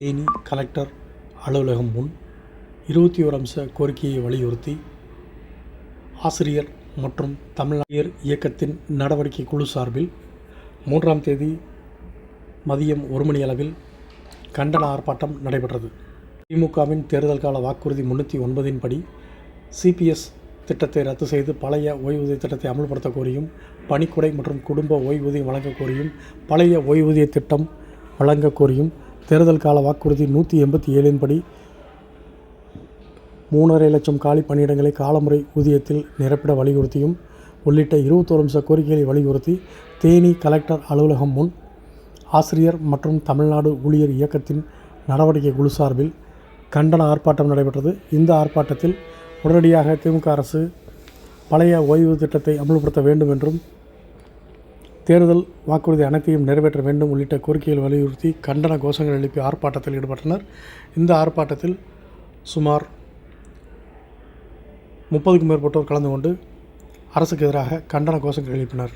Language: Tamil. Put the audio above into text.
தேனி கலெக்டர் அலுவலகம் முன் இருபத்தி ஓரு அம்ச கோரிக்கையை வலியுறுத்தி ஆசிரியர் மற்றும் தமிழர் இயக்கத்தின் நடவடிக்கை குழு சார்பில் மூன்றாம் தேதி மதியம் ஒரு மணி அளவில் கண்டன ஆர்ப்பாட்டம் நடைபெற்றது. திமுகவின் தேர்தல் கால வாக்குறுதி முன்னூற்றி ஒன்பதின் படி சிபிஎஸ் திட்டத்தை ரத்து செய்து பழைய ஓய்வூதிய திட்டத்தை அமல்படுத்த கோரியும் பணிக்கொடை மற்றும் குடும்ப ஓய்வூதியம் வழங்க கோரியும் பழைய ஓய்வூதிய திட்டம் வழங்க கோரியும் தேர்தல் கால வாக்குறுதி நூற்றி எண்பத்தி ஏழின் படி மூணரை லட்சம் காலி பணியிடங்களை காலமுறை ஊதியத்தில் நிரப்பிட வலியுறுத்தியும் உள்ளிட்ட இருபத்தோரு அம்ச கோரிக்கைகளை வலியுறுத்தி தேனி கலெக்டர் அலுவலகம் முன் ஆசிரியர் மற்றும் தமிழ்நாடு ஊழியர் இயக்கத்தின் நடவடிக்கை குழு சார்பில் கண்டன ஆர்ப்பாட்டம் நடைபெற்றது. இந்த ஆர்ப்பாட்டத்தில் உடனடியாக திமுக அரசு பழைய ஓய்வு திட்டத்தை அமல்படுத்த வேண்டும் என்றும் தேர்தல் வாக்குறுதி அனைத்தையும் நிறைவேற்ற வேண்டும் உள்ளிட்ட கோரிக்கைகள் வலியுறுத்தி கண்டன கோஷங்கள் எழுப்பி ஆர்ப்பாட்டத்தில் ஈடுபட்டனர். இந்த ஆர்ப்பாட்டத்தில் சுமார் முப்பதுக்கும் மேற்பட்டோர் கலந்து கொண்டு அரசுக்கு எதிராக கண்டன கோஷங்கள் எழுப்பினர்.